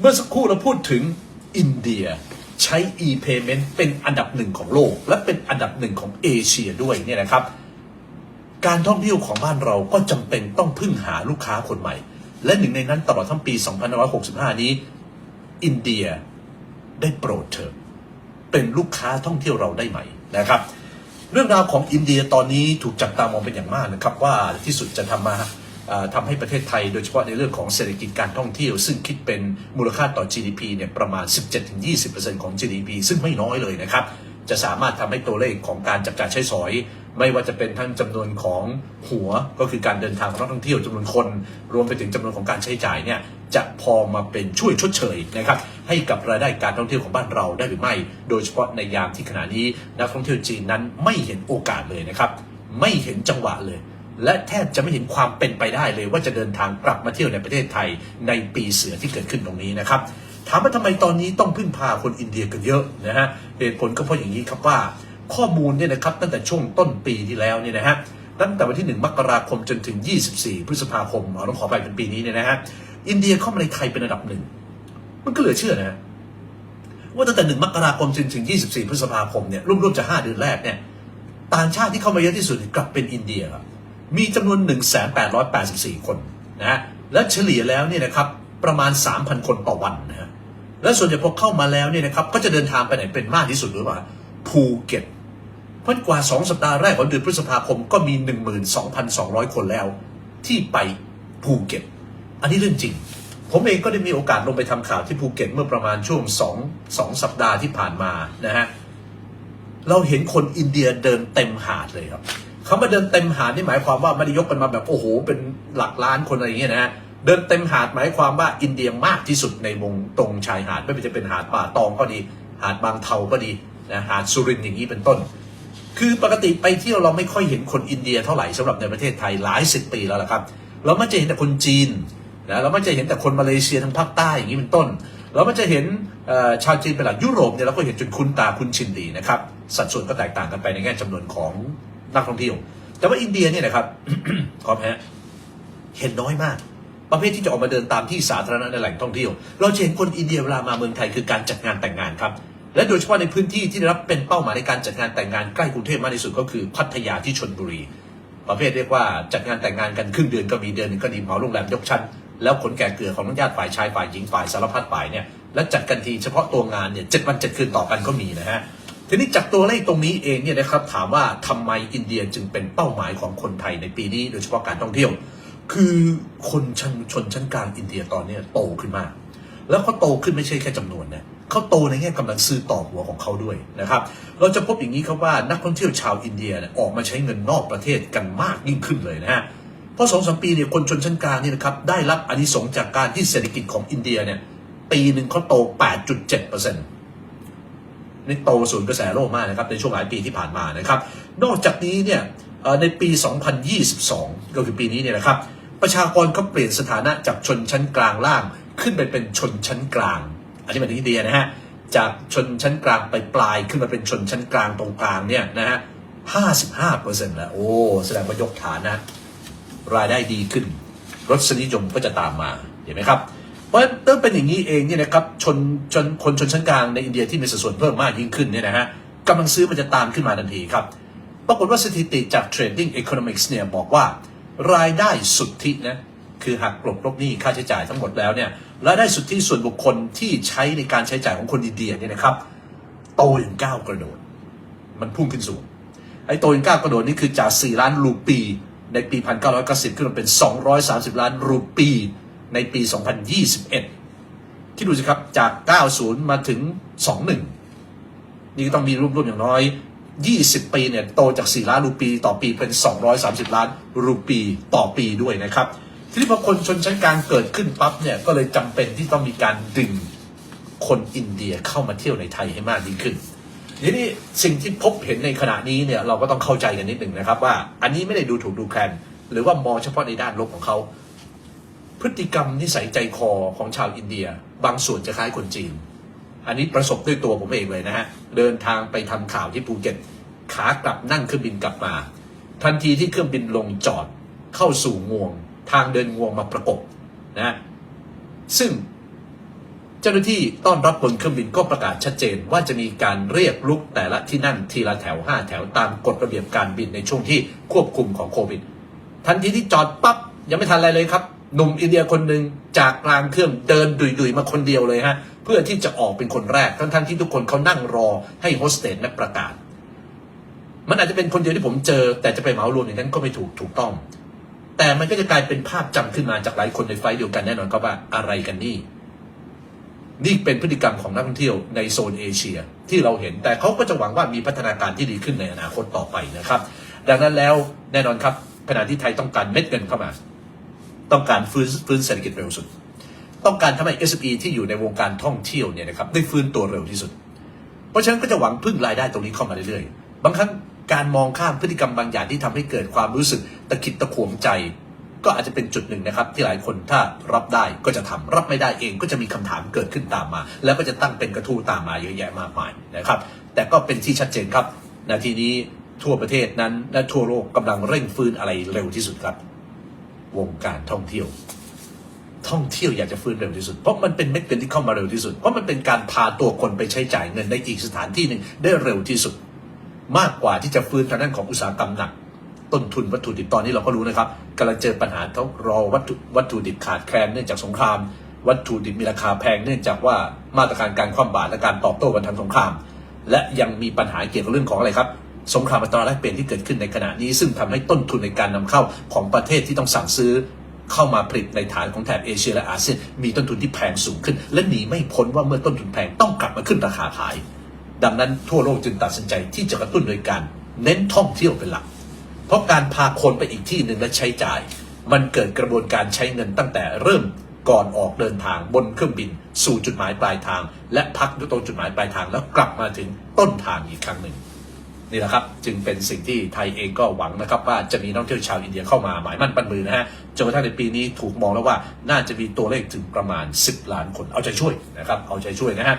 เมื่อสักครู่เราพูดถึงอินเดียใช้ e-payment เป็นอันดับหนึ่งของโลก และเป็นอันดับหนึ่งของเอเชียด้วยเนี่ยนะครับ การท่องเที่ยวของบ้านเราก็จำเป็นต้องพึ่งหาลูกค้าคนใหม่ และหนึ่งในนั้นตลอดทั้งปี 2565 นี้ อินเดียได้โปรดเถอะเป็นลูกค้าท่องเที่ยวเราได้ไหมนะครับ เรื่องราวของอินเดียตอนนี้ถูกจับตามองเป็นอย่างมากนะครับ ว่าที่สุดจะทำมา ทำให้ประเทศไทยโดยเฉพาะในเรื่องของเศรษฐกิจการท่องเที่ยว ซึ่งคิดเป็นมูลค่าต่อ GDP เนี่ยประมาณ 17-20%ของ GDP ซึ่งไม่น้อยเลยนะครับจะสามารถทำให้ตัวเลขของการจับจ่ายใช้สอย ไม่ว่าจะเป็นทั้งจำนวนของหัวก็คือการเดินทางของนักท่องเที่ยวจำนวนคน รวมไปถึงจำนวนของการใช้จ่ายเนี่ยจะพอมาเป็นช่วยชดเชยนะครับให้กับรายได้การท่องเที่ยวของบ้านเราได้หรือไม่ โดยเฉพาะในยามที่ขณะนี้นักท่องเที่ยวจีนนั้นไม่เห็นโอกาสเลยนะครับไม่เห็นจังหวะเลย และแทบจะไม่เห็นความเป็นไปได้เลยว่าจะเดินทางกลับมาเที่ยวในประเทศไทยในปีเสือที่เกิดขึ้นตรงนี้นะครับ ถามว่าทำไมตอนนี้ต้องพึ่งพาคนอินเดียกันเยอะนะฮะเหตุผลก็เพราะอย่างนี้ครับว่า ข้อมูลเนี่ยนะครับตั้งแต่ช่วงต้นปีที่แล้วเนี่ยนะฮะตั้งแต่วันที่ 1 มกราคมจนถึง 24 พฤษภาคมเอาต้องขอไปเป็นปีนี้เนี่ยนะฮะอินเดียเข้ามาในไทยเป็นอันดับหนึ่งมันก็เหลือเชื่อนะฮะว่าตั้งแต่ 1 มกราคมจนถึง 24 พฤษภาคมเนี่ยรวมๆจะ 5 เดือนแรกเนี่ยต่างชาติที่เข้ามาเยอะที่สุดกลับเป็นอินเดียครับ มีจำนวน 1,884 คนนะฮะและเฉลี่ยแล้วเนี่ยนะครับประมาณ 3,000 คนต่อวันนะฮะและส่วนใหญ่พอเข้ามาแล้วเนี่ยนะครับก็จะเดินทางไปไหนเป็นมากที่สุดหรือว่าภูเก็ตเพราะกว่า 2 สัปดาห์แรกของเดือนพฤษภาคมก็มี 12,200 คนแล้ว ที่ไปภูเก็ต อันนี้เรื่องจริง ผมเองก็ได้มีโอกาสลงไปทำข่าวที่ภูเก็ตเมื่อประมาณช่วง 2 2 สัปดาห์ที่ผ่านมานะฮะเราเห็นคนอินเดียเดินเต็มหาดเลยครับ เขามาเดินเต็มหาดนี่หมายความว่าไม่ได้ยกกันมาแบบโอ้โห เป็นหลักล้านคนอะไรอย่างเงี้ยนะฮะเดินเต็มหาดหมายความว่าอินเดียมากที่สุดในวงตรงชายหาดไม่ว่าจะเป็นหาดป่าตองก็ดี หาดบางเทาก็ดีนะหาดสุรินอย่างนี้เป็นต้น คือปกติไปเที่ยวเราไม่ค่อยเห็นคนอินเดียเท่าไหร่สำหรับในประเทศไทยหลายสิบปีแล้วล่ะครับ เราไม่จะเห็นแต่คนจีนนะเราไม่จะเห็นแต่คนมาเลเซียทางภาคใต้อย่างนี้เป็นต้น เราไม่จะเห็นชาวจีนเป็นหลักยุโรปเนี่ยเราก็เห็นจนคุ้นตาคุ้นชินดีนะครับสัดส่วนก็แตกต่างกันไปในแง่จำนวนของ นักท่องเที่ยว แต่ว่าอินเดียเนี่ยนะครับขอแพ้เห็นน้อยมาก ประเภทที่จะออกมาเดินตามที่สาธารณะในแหล่งท่องเที่ยว เราจะเห็นคนอินเดียเวลามาเมืองไทยคือการจัดงานแต่งงานครับ และโดยเฉพาะในพื้นที่ที่ได้รับเป็นเป้าหมายในการจัดงานแต่งงานใกล้กรุงเทพมากที่สุดก็คือพัทยาที่ชนบุรี ประเภทเรียกว่าจัดงานแต่งงานกันครึ่งเดือนก็มีเดือนหนึงก็ดีเหมาโรงแรมยกชั้นแล้วขนแก่เกลือของทั้งญาติฝ่ายชายฝ่ายหญิงฝ่ายสารพัดฝ่ายเนี่ยและจัดกันทีเฉพาะตัวงานเนี่ยเจ็ดวันเจ็ดคืนต่อกันก็มีนะฮะ ทีนี้จากตัวเลขตรงนี้เองเนี่ยนะครับถามว่าทำไมอินเดียจึงเป็นเป้าหมายของคนไทยในปีนี้โดยเฉพาะการท่องเที่ยว คือคนชนชนชั้นกลางอินเดียตอนนี้โตขึ้นมาก แล้วเขาโตขึ้นไม่ใช่แค่จำนวนนะเขาโตในแง่กำลังซื้อต่อหัวของเขาด้วยนะครับ เราจะพบอย่างนี้ครับว่านักท่องเที่ยวชาวอินเดียออกมาใช้เงินนอกประเทศกันมากยิ่งขึ้นเลยนะฮะเพราะสองสามปีเนี่ยคนชนชั้นกลางนี่นะครับได้รับอนิสงจากการที่เศรษฐกิจของอินเดียเนี่ยปีหนึ่งเขาโต 8.7%เนี่โตสูนกระแสโลกมากนะครับในช่วงหลายปีที่ผ่านมานะครับ นอกจากนี้เนี่ยในปี 2022 ก็คือปีนี้เนี่ยนะครับ ประชากรเขาเปลี่ยนสถานะจากชนชั้นกลางล่าง ขึ้นไปเป็นชนชั้นกลาง อันนี้หมายถึงอินเดียนะฮะ จากชนชั้นกลางไปปลายขึ้นมาเป็นชนชั้นกลางตรงกลางเนี่ยนะฮะ 55เปอร์เซ็นต์แล้ว โอ้ แสดงว่ายกฐานนะรายได้ดีขึ้น รสนิยมก็จะตามมา เห็นไหมครับ ราะฉะนั้นเริ่มเป็นอย่างนี้เองเนี่ยนะครับชนชนคนชนชั้นกลางในอินเดียที่มีสัดส่วนเพิ่มมากยิ่งขึ้นเนี่ยนะฮะกำลังซื้อมันจะตามขึ้นมาทันทีครับ ปรากฏว่าสถิติจาก Trading Economics เนี่ยบอกว่ารายได้สุทธินะคือหักกลบลบหนี้ค่าใช้จ่ายทั้งหมดแล้วเนี่ยรายได้สุทธิส่วนบุคคลที่ใช้ในการใช้จ่ายของคนอินเดียเนี่ยนะครับโตอย่างก้าวกระโดด มันพุ่งขึ้นสูงไอ้โตอย่างก้าวกระโดดนี่คือจาก 4 ล้านรูปี ในปี 1990 ขึ้นมาเป็น 230 ล้านรูปี ในปี 2021คิดดูสิครับจาก 90 มาถึง 21 นี่ก็ต้องมีรูปร่วมอย่างน้อย 20 ปีเนี่ยโตจาก 4 ล้านรูปีต่อปีเป็น 230 ล้านรูปีต่อปีด้วยนะครับ ทีนี้พอคนชนชั้นกลางเกิดขึ้นปั๊บเนี่ยก็เลยจำเป็นที่ต้องมีการดึงคนอินเดียเข้ามาเที่ยวในไทยให้มากยิ่งขึ้นทีนี้สิ่งที่พบเห็นในขณะนี้เนี่ยเราก็ต้องเข้าใจกันนิดหนึ่งนะครับว่าอันนี้ไม่ได้ดูถูกดูแคลนหรือว่ามองเฉพาะในด้านลบของเขา พฤติกรรมนิสัยใจคอของชาวอินเดีย บางส่วนจะคล้ายคนจีน อันนี้ประสบด้วยตัวผมเองเลยนะฮะ เดินทางไปทำข่าวที่ภูเก็ต ขากลับนั่งเครื่องบินกลับมา ทันทีที่เครื่องบินลงจอดเข้าสู่งวง ทางเดินงวงมาประกบนะซึ่งเจ้าหน้าที่ต้อนรับบนเครื่องบินก็ประกาศชัดเจนว่าจะมีการเรียกลุกแต่ละที่นั่งทีละแถว 5 แถวตามกฎระเบียบการบินในช่วงที่ควบคุมของโควิด ทันทีที่จอดปั๊บยังไม่ทันอะไรเลยครับ หนุ่มอินเดียคนหนึ่งจากกลางเครื่องเดินดุยๆมาคนเดียวเลยฮะ เพื่อที่จะออกเป็นคนแรกทั้งๆที่ทุกคนเขานั่งรอให้โฮสเตสนั้นประกาศ มันอาจจะเป็นคนเดียวที่ผมเจอ แต่จะไปเหมารวมอย่างนั้นก็ไม่ถูกถูกต้อง แต่มันก็จะกลายเป็นภาพจำขึ้นมาจากหลายคนในไฟเดียวกันแน่นอนครับว่าอะไรกันนี่ นี่เป็นพฤติกรรมของนักท่องเที่ยวในโซนเอเชียที่เราเห็นแต่เขาก็จะหวังว่ามีพัฒนาการที่ดีขึ้นในอนาคตต่อไปนะครับ ดังนั้นแล้วแน่นอนครับขณะที่ไทยต้องการเม็ดเงินเข้ามา ต้องการฟื้นฟื้นเศรษฐกิจเร็วสุด ต้องการทำให้ SME ที่อยู่ในวงการท่องเที่ยวเนี่ยนะครับได้ฟื้นตัวเร็วที่สุด เพราะฉะนั้นก็จะหวังพึ่งรายได้ตรงนี้เข้ามาเรื่อยๆ บางครั้งการมองข้ามพฤติกรรมบางอย่างที่ทำให้เกิดความรู้สึกตะขิดตะขวงใจ ก็อาจจะเป็นจุดหนึ่งนะครับ ที่หลายคนถ้ารับได้ก็จะทำรับไม่ได้เองก็จะมีคำถามเกิดขึ้นตามมา แล้วก็จะตั้งเป็นกระทู้ตามมาเยอะแยะมากมายนะครับ แต่ก็เป็นที่ชัดเจนครับนาทีนี้ทั่วประเทศนั้นและทั่วโลกกำลังเร่งฟื้นอะไรเร็วที่สุดครับ วงการท่องเที่ยว ท่องเที่ยวอยากจะฟื้นเร็วที่สุด เพราะมันเป็นเม็ดเงินที่เข้ามาเร็วที่สุด เพราะมันเป็นการพาตัวคนไปใช้จ่ายเงินในอีกสถานที่หนึ่งได้เร็วที่สุด มากกว่าที่จะฟื้นทางด้านของอุตสาหกรรมหนัก ต้นทุนวัตถุดิบตอนนี้เราก็รู้นะครับกำลังเจอปัญหาต้องรอวัตถุวัตถุดิบขาดแคลนเนื่องจากสงคราม วัตถุดิบมีราคาแพงเนื่องจากว่ามาตรการการคว่ำบาตรและการตอบโต้กันทางสงคราม และยังมีปัญหาเกี่ยวกับเรื่องของอะไรครับ สงครามอัตราแลกเปลี่ยนที่เกิดขึ้นในขณะนี้ ซึ่งทำให้ต้นทุนในการนำเข้าของประเทศที่ต้องสั่งซื้อเข้ามาผลิตในฐานของแถบเอเชียและอาเซียนมีต้นทุนที่แพงสูงขึ้น และหนีไม่พ้นว่าเมื่อต้นทุนแพงต้องกลับมาขึ้นราคาขาย ดังนั้นทั่วโลกจึงตัดสินใจที่จะกระตุ้นโดยการเน้นท่องเที่ยวเป็นหลัก เพราะการพาคนไปอีกที่หนึ่งและใช้จ่าย มันเกิดกระบวนการใช้เงินตั้งแต่เริ่มก่อนออกเดินทางบนเครื่องบิน สู่จุดหมายปลายทาง และพักที่ตรงจุดหมายปลายทางแล้วกลับมาถึงต้นทางอีกครั้งหนึ่ง นี่แหละครับจึงเป็นสิ่งที่ไทยเองก็หวังนะครับว่าจะมีนักท่องเที่ยวชาวอินเดียเข้ามาหมายมั่นปั้นมือนะฮะจนกระทั่งในปีนี้ถูกมองแล้วว่าน่าจะมีตัวเลขถึงประมาณ 10 ล้านคนเอาใจช่วยนะครับเอาใจช่วยนะฮะ